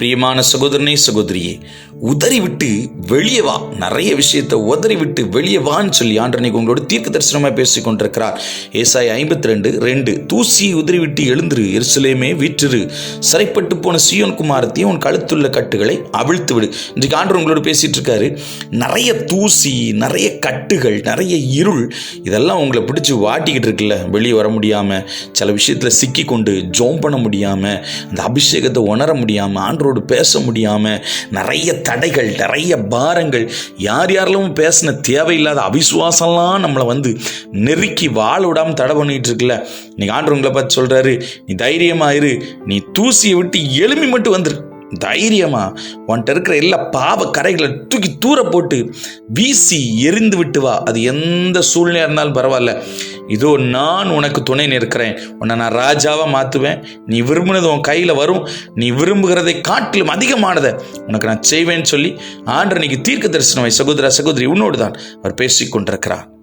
பிரியமான சகோதரனே சகோதரியே உதறிவிட்டு வெளியே வா. நிறைய விஷயத்தை உதறிவிட்டு வெளியே வான்னு சொல்லி ஆண்டனைக்கு உங்களோட தீர்க்க தரிசனமாக பேசி கொண்டிருக்கிறார். ஏசாய் ஐம்பத்தி ரெண்டு. ரெண்டு தூசியை உதறிவிட்டு எழுந்துரு எரிசலேமே எருசலேமே வீற்றிரு. சிறைப்பட்டு போன சியோன் குமாரத்தையும் உன் கழுத்துள்ள கட்டுகளை அவிழ்த்து விடு. இன்றைக்கு ஆண்டர் உங்களோட பேசிட்டு இருக்காரு. நிறைய தூசி நிறைய கட்டுகள் நிறைய இருள் இதெல்லாம் உங்களை பிடிச்சி வாட்டிக்கிட்டு இருக்குல்ல வெளியே வர முடியாமல் சில விஷயத்தில் சிக்கி கொண்டு ஜோம் பண்ண முடியாமல் அந்த அபிஷேகத்தை உணர முடியாமல் ஆண்டரோடு பேச முடியாமல் நிறைய தடைகள் நிறைய பாரங்கள் யார் யாரெல்லாம் பேசின தேவையில்லாத அவிசுவாசம்லாம் நம்மளை வந்து நெருக்கி வாழ விடாமல் தடை பண்ணிட்டு இருக்குல்ல? இன்னைக்கு ஆண்டவங்களை உங்களை பார்த்து சொல்கிறாரு நீ தைரியமாயிரு நீ தூசியை விட்டு எலும்பி மட்டும் வந்துரு. தைரியமா உன்கிட்ட இருக்கிற எல்லா பாவ கரைகளை தூக்கி தூர போட்டு வீசி எரிந்து விட்டு வா. அது எந்த சூழ்நிலையாக இருந்தாலும் பரவாயில்ல. இதோ நான் உனக்கு துணை நிற்கிறேன். உன்னை நான் ராஜாவாக மாற்றுவேன் நீ விரும்பினது உன் கையில் வரும். நீ விரும்புகிறதை காட்டிலும் அதிகமானதை உனக்கு நான் செய்வேன்னு சொல்லி ஆண்டு இன்னைக்கு தீர்க்க தரிசனம் சகோதர சகோதரி உன்னோடு தான் அவர் பேசிக் கொண்டிருக்கிறார்